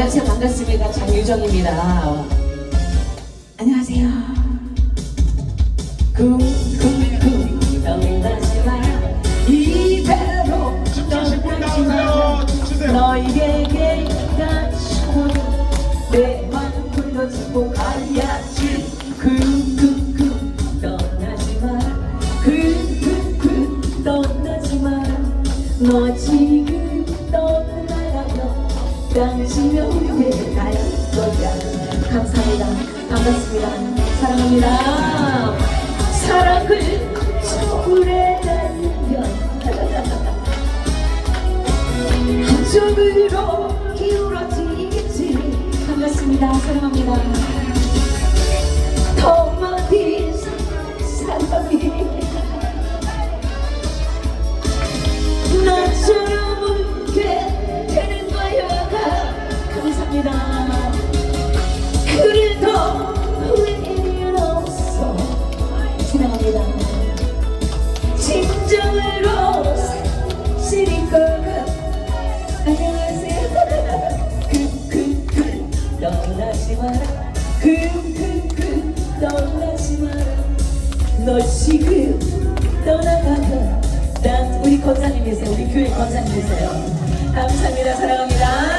안녕하세요. 반갑습니다. 장유정입니다. 안녕하세요. 쿵 감사합니다. 반갑습니다. 사랑합니다. 사랑을 오래 달면. 나처럼 교회 권사님이세요. 감사합니다. 사랑합니다.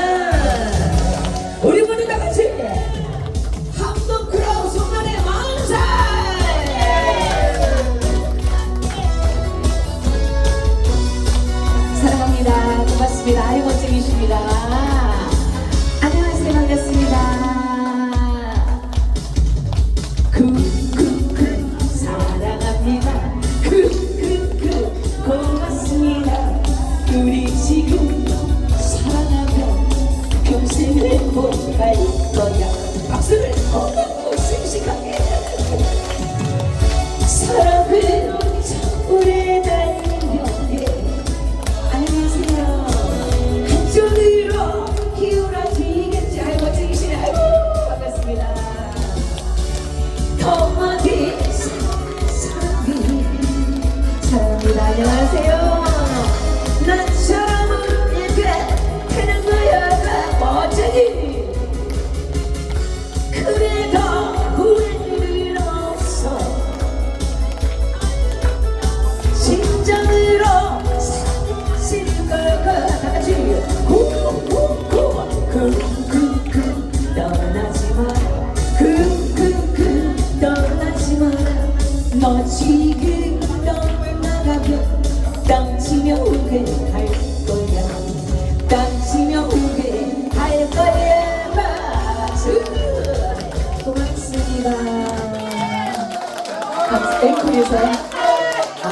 아,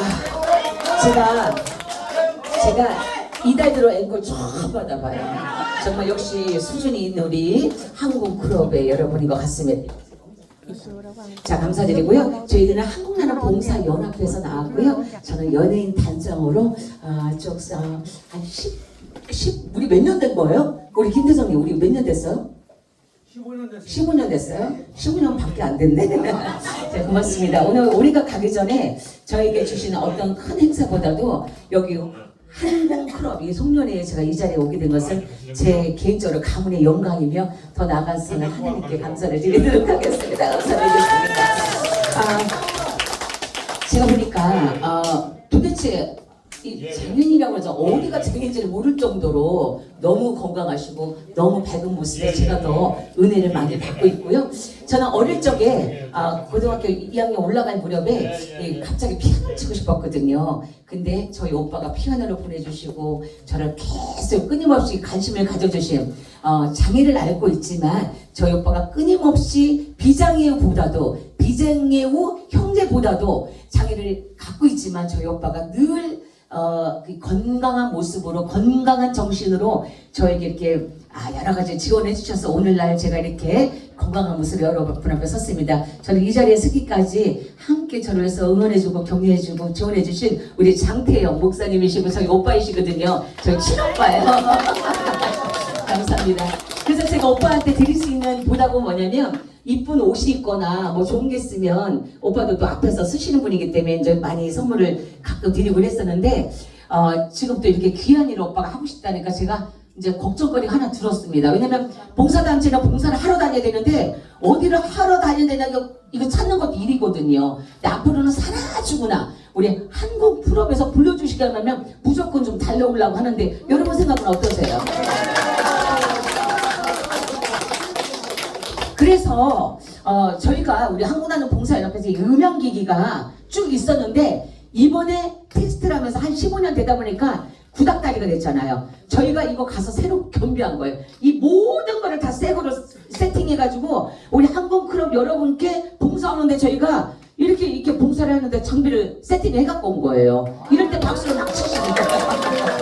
제가 제가 이달 들어 앵콜 처음 받아봐요. 정말 역시 수준이 있는 우리 한국 클럽의 여러분인 것 같습니다. 자 감사드리고요. 저희들은 한국나라 봉사 연합회에서 나왔고요. 저는 연예인 단장으로 아, 쪽한 10, 10 우리 몇 년 된 거예요? 우리 김대성님 우리 몇 년 됐어요? 15년 됐어요. 15년 됐어요? 15년밖에 안 됐네. 자, 고맙습니다. 오늘 우리가 가기 전에 저에게 주시는 어떤 큰 행사보다도 여기 한국 클럽 이 송년회에 제가 이 자리에 오게 된 것은 제 개인적으로 가문의 영광이며 더 나아가서는 하나님께 감사를 드리도록 하겠습니다. 감사드리겠습니다. 아, 제가 보니까 어, 도대체 이 장인이라고 해서 어디가 장인지를 모를 정도로 너무 건강하시고 너무 밝은 모습에 제가 더 은혜를 많이 받고 있고요. 저는 어릴 적에 아, 고등학교 2학년 올라갈 무렵에 이 갑자기 피아노를 치고 싶었거든요. 근데 저희 오빠가 피아노를 보내주시고 저를 계속 끊임없이 관심을 가져주신 어, 장애를 앓고 있지만 저희 오빠가 끊임없이 비장애우보다도 비장애우 형제보다도 장애를 갖고 있지만 저희 오빠가 늘 어, 그 건강한 모습으로 건강한 정신으로 저에게 이렇게 아, 여러 가지 지원해 주셔서 오늘날 제가 이렇게 건강한 모습 여러분 앞에 섰습니다. 저는 이 자리에 서기까지 함께 저를 위해서 응원해주고 격려해주고 지원해주신 우리 장태영 목사님이시고 저희 오빠이시거든요. 저희 친오빠예요. 감사합니다. 제가 오빠한테 드릴 수 있는 보답은 뭐냐면 이쁜 옷이 있거나 뭐 좋은 게 있으면 오빠도 또 앞에서 쓰시는 분이기 때문에 이제 많이 선물을 가끔 드리고 그랬었는데 어, 지금 또 이렇게 귀한 일을 오빠가 하고 싶다니까 제가 이제 걱정거리가 하나 들었습니다. 왜냐면 봉사단체나 봉사를 하러 다녀야 되는데 어디를 하러 다녀야 되냐 이거, 이거 찾는 것도 일이거든요. 앞으로는 살아주구나. 우리 한국 풀업에서 불러주시게 하면 무조건 좀 달려오려고 하는데 여러분 생각은 어떠세요? 그래서 어, 저희가 우리 한국나는 봉사연합에서 이 음향기기가 쭉 있었는데 이번에 테스트를 하면서 한 15년 되다 보니까 구닥다리가 됐잖아요. 저희가 이거 가서 새로 겸비한 거예요. 이 모든 거를 다 새 거로 세팅해가지고 우리 항공클럽 여러분께 봉사하는데 저희가 이렇게 이렇게 봉사를 하는데 장비를 세팅해 갖고 온 거예요. 이럴 때 박수를 막 치시는 거예요.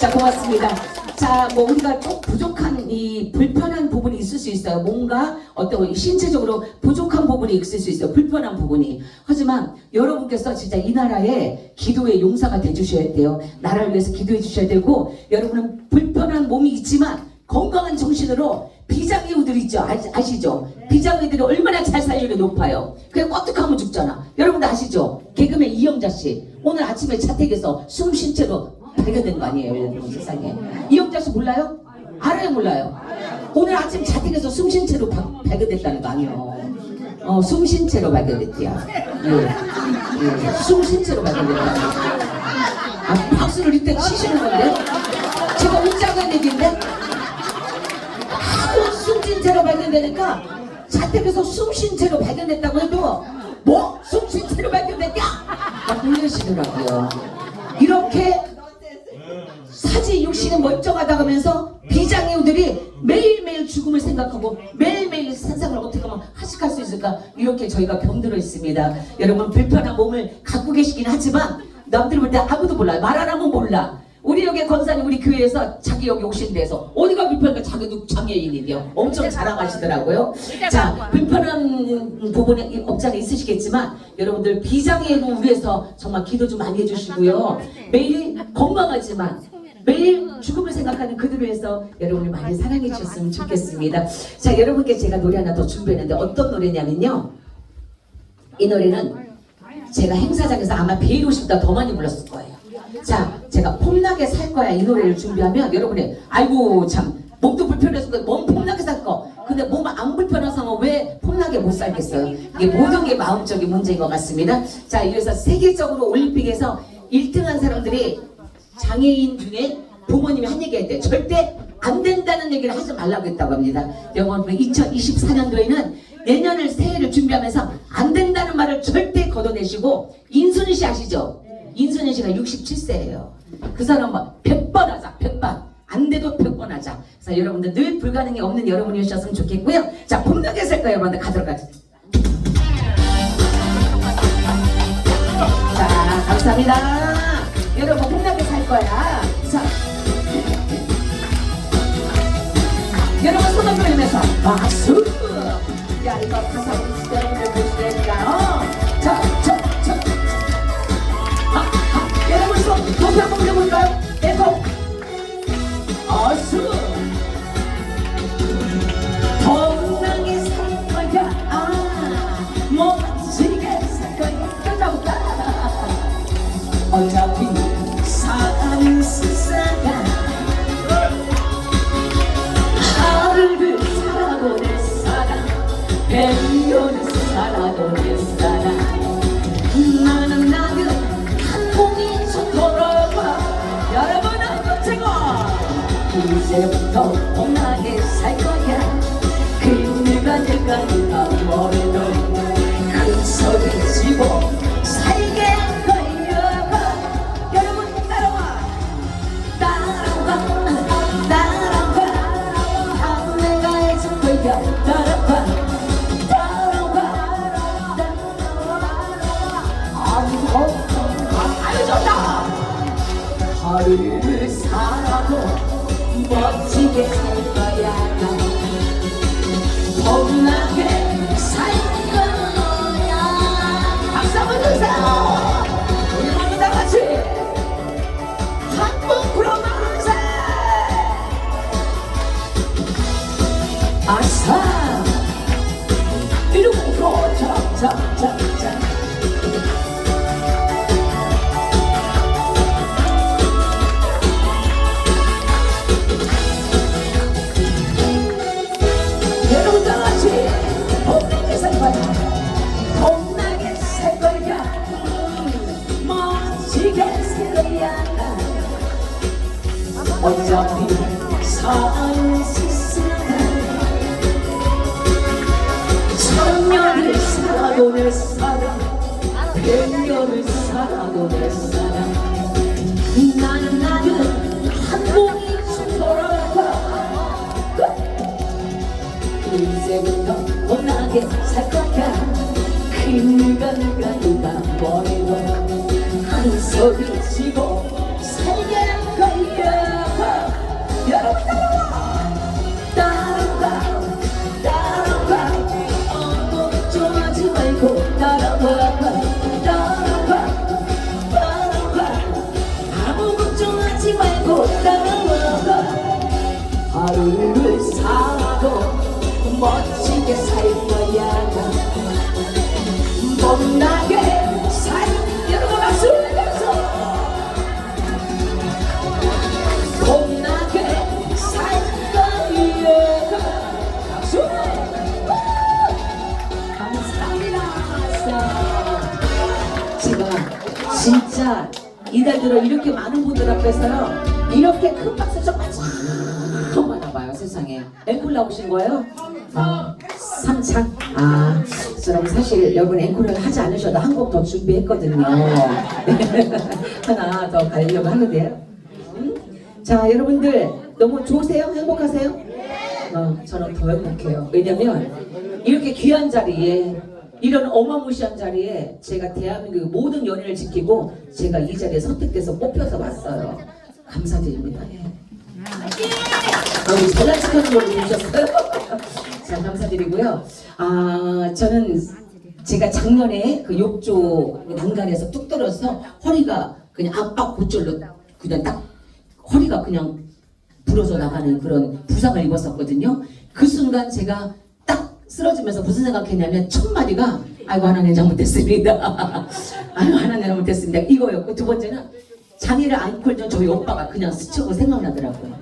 자 고맙습니다. 자, 뭐 우리가 좀 부족한 이 불편한 부분이 있을 수 있어요. 뭔가 어떤 신체적으로 부족한 부분이 있을 수 있어요. 불편한 부분이. 하지만 여러분께서 진짜 이 나라의 기도의 용사가 돼주셔야 돼요. 나라를 위해서 기도해 주셔야 되고 여러분은 불편한 몸이 있지만 건강한 정신으로 비장애우들 있죠. 아, 시죠 비장애들이 얼마나 잘 살리는 높아요. 그냥 꽉득하면 죽잖아. 여러분들 아시죠? 개그맨 이영자 씨 오늘 아침에 자택에서 숨쉰 채로 발견된 거 아니에요, 여러분 세상에. 이영자 씨 몰라요? 알아요, 몰라요? 오늘 아침 자택에서 숨 쉰 채로 바- 발견됐다는 거 아니에요. 어, 숨 쉰 채로 발견됐대요. 예. 예. 숨쉰 채로 발견됐다. 아, 박수를 이때 치시는 건데? 제가 웃자고 얘기인데? 아무 숨쉰 채로 발견되니까 자택에서 숨 쉰 채로 발견됐다고 해도 뭐? 숨 쉰 채로 발견됐냐? 막 놀라시더라고요. 이렇게 사지 육신은 멀쩡하다 하면서 비장애우들이 매일매일 죽음을 생각하고 매일매일 세상을 어떻게 하면 하식할 수 있을까? 이렇게 저희가 병들어 있습니다. 여러분 불편한 몸을 갖고 계시긴 하지만 남들 볼 때 아무도 몰라요. 말 안 하면 몰라. 우리 여기 권사님 우리 교회에서 자기 여기 오신 데서 어디가 불편한가? 자기도 장애인이요 엄청 자랑하시더라고요. 자 불편한 부분이 없잖아 있으시겠지만 여러분들 비장애인을 위해서 정말 기도 좀 많이 해주시고요. 매일 건강하지만 매일 죽음을 생각하는 그들을 위해서 여러분을 많이 사랑해 주셨으면 좋겠습니다. 자, 여러분께 제가 노래 하나 더 준비했는데 어떤 노래냐면요. 이 노래는 제가 행사장에서 아마 베이로시보다 더 많이 불렀을 거예요. 자, 제가 폼나게 살 거야 이 노래를 준비하면 여러분이 아이고 참 몸도 불편해서 몸 폼나게 살 거. 근데 몸 안 불편한 상황 왜 폼나게 못 살겠어요? 이게 모든 게 마음적인 문제인 것 같습니다. 자, 이래서 세계적으로 올림픽에서 1등한 사람들이 장애인 중에 부모님이 한 얘기 할때 절대 안 된다는 얘기를 하지 말라고 했다고 합니다. 영원 2024년도에는 내년을 새해를 준비하면서 안 된다는 말을 절대 걷어내시고 인순이 씨 아시죠? 인순이 씨가 67세예요. 그 사람 막 100번 하자 100번 안 돼도 100번 하자. 그래서 여러분들 늘 불가능이 없는 여러분이셨으면 좋겠고요. 자 봄나게 살 거예요. 여러분들 가도록 하겠습니다. 자, 감사합니다. 여러분, 살 거야. 자. 여러분, 손 한번 들면서 박수! 야, 이거 가사 여러분들 보시라니까요. 자, 자, 자. 아, 아, 여러분, 손 한번 올려 백년을 살아도 내 사랑 나는 나는 한국인처럼 돌아와 여러분 한번 최고. 이제부터 봄나게 살 거야. 그네가 내가 누가 좋다 하루를 살아도 멋지게 살 거야 봄나게 살 거야 박수 한번 주세요 우리 모두 다 같이 한국 프로만세 아싸 이러고 자자자자 이제부터 혼나게 살 거야. 그 누가 누가 누가 뭐래도 한 소리 치고 멋지게 살 거야. 못나게 살 여러분 박수 내서. 못나게 살 거야 박수 감사합니다. 제가 진짜 이달 들어 이렇게 많은 분들 앞에서요 이렇게 큰 박수 정말 처음 받아봐요 세상에. 앵콜 나오신 거예요? 사실 여러분 앵콜을 하지 않으셔도 한 곡 더 준비했거든요 하나 더 가려고 하는데요 음? 자 여러분들 너무 좋으세요? 행복하세요? 어, 저는 더 행복해요 왜냐면 이렇게 귀한 자리에 이런 어마무시한 자리에 제가 대한민국 모든 연예를 지키고 제가 이 자리에 선택돼서 뽑혀서 왔어요. 감사드립니다. 예. 너무 척하는 걸 보셨어요? 자, 감사드리고요. 아, 저는 제가 작년에 그 욕조 난간에서 뚝 떨어져서 허리가 그냥 압박 고절로 그냥 딱 허리가 그냥 부러져 나가는 그런 부상을 입었었거든요. 그 순간 제가 딱 쓰러지면서 무슨 생각했냐면 첫 마디가 아이고 하나님 잘못했습니다. 아이고 하나님 잘못했습니다. 이거였고 두 번째는 장애를 안고 있는 저희 오빠가 그냥 스치고 생각나더라고요. 야,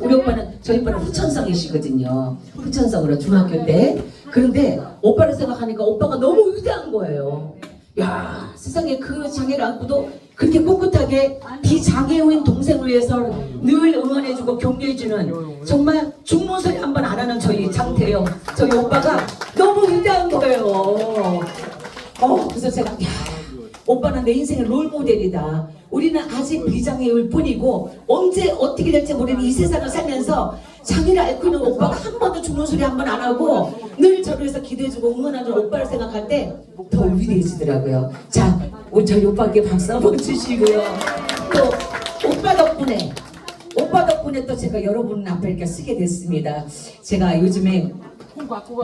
우리 오빠는 저희 오빠는 후천성이시거든요. 후천성으로 중학교 때. 그런데 오빠를 생각하니까 오빠가 너무 위대한 거예요. 야 세상에 그 장애를 안고도 그렇게 꿋꿋하게 비장애인 동생을 위해서 늘 응원해주고 격려해주는 정말 죽는 소리 한 번 안 하는 저희 장태영 저희 오빠가 너무 위대한 거예요. 어 그래서 제가 야 오빠는 내 인생의 롤 모델이다. 우리는 아직 비장애일 뿐이고 언제 어떻게 될지 모르는 이 세상을 살면서 장애를 앓고 있는 오빠가 한 번도 죽는 소리 한 번 안 하고 늘 저를 위해서 기대해주고 응원하는 오빠를 생각할 때 더 위대해지더라고요. 자, 저희 오빠께 박수 한번 주시고요. 또 오빠 덕분에 오빠 덕분에 또 제가 여러분 앞에 이렇게 쓰게 됐습니다. 제가 요즘에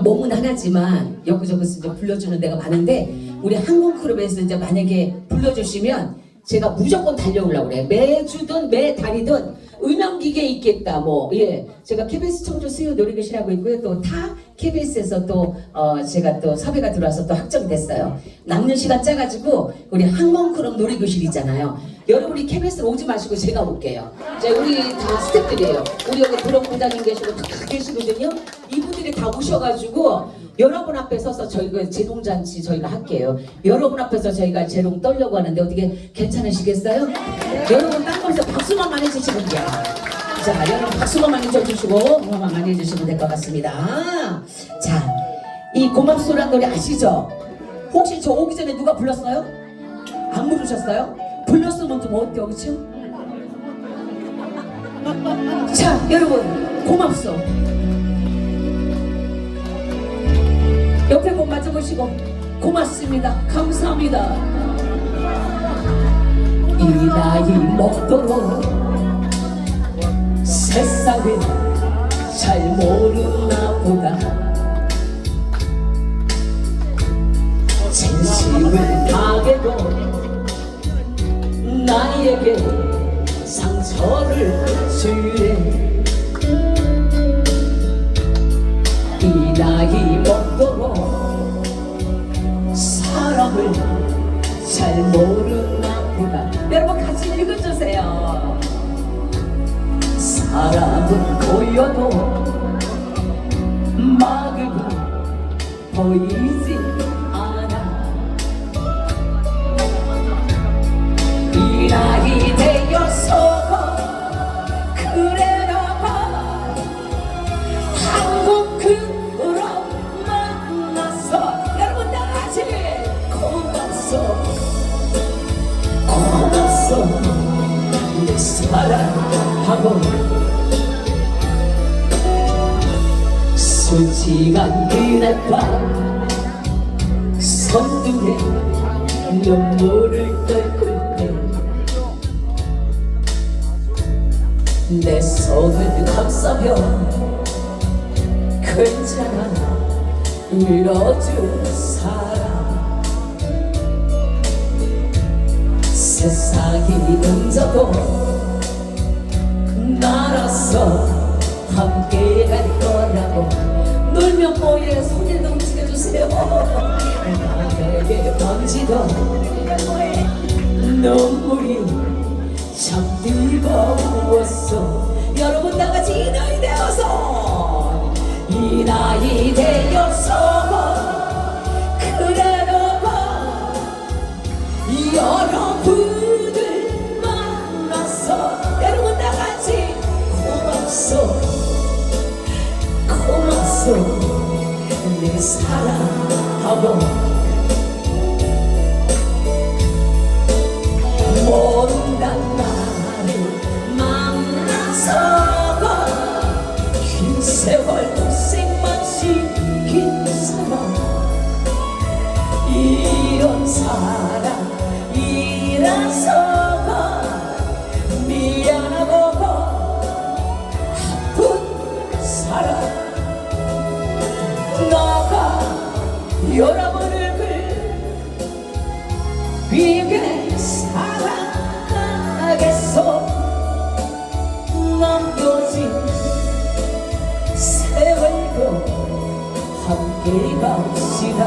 몸은 하나지만 여기저기서 이제 불러주는 데가 많은데 우리 항공클럽에서 이제 만약에 불러주시면 제가 무조건 달려오려고 그래요. 매주든 매달이든 음향기계 있겠다. 뭐 예, 제가 KBS 청주 수요 놀이교실 하고 있고요. 또 타 KBS에서 또 어, 제가 또 섭외가 들어와서 또 확정이 됐어요. 남는 시간 짜가지고 우리 항공클럽 놀이교실 있잖아요. 여러분이 KBS 오지 마시고 제가 올게요. 자, 우리 다 스태프들이에요. 우리 여기 부록 부장님 계시고 다 계시거든요. 이분들이 다 오셔가지고 여러분 앞에 서서 저희가 재롱잔치 저희가 할게요. 여러분 앞에서 저희가 재롱 떨려고 하는데 어떻게 괜찮으시겠어요? 여러분 딴 거에서 박수만 많이 주시면 돼요. 자, 여러분 박수만 많이 쳐주시고 응원만 많이 해주시면 될 것 같습니다. 자, 이 고맙소란 노래 아시죠? 혹시 저 오기 전에 누가 불렀어요? 안 부르셨어요? 불렀으면 좀 어때요, 그쵸? 자, 여러분 고맙소. 옆에 꼭 맞아보시고 고맙습니다. 감사합니다. 이 나이 먹도록 세상을 잘 모르나 보다 진심을 다해도 나에게 상처를 주네 이 나이 사람을 잘 모르나 보다 여러분 같이 읽어주세요. 사람은 보여도 마음은 보이지 하고 솔직한 그날 밤 선두에 눈물을 끓을 때내 손을 감싸며 괜찮아 밀어준 사람. 세상이 흔져도 나라서 함께 갈 거라고. 놀면 뭐해? 손을 좀 찍어주세요. 나에게 번지던 눈물이 참 뜨거웠어. 여러분 다 같이 이 나이 되어서 이 나이 되어서 사랑하고 그에게 사랑하겠소? 남겨진 세월도 함께 갑시다.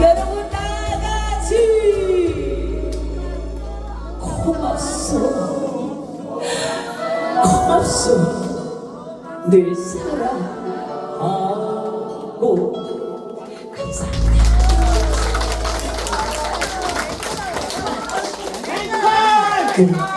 여러분 다같이 고맙소. 고맙소. 늘 사랑 끝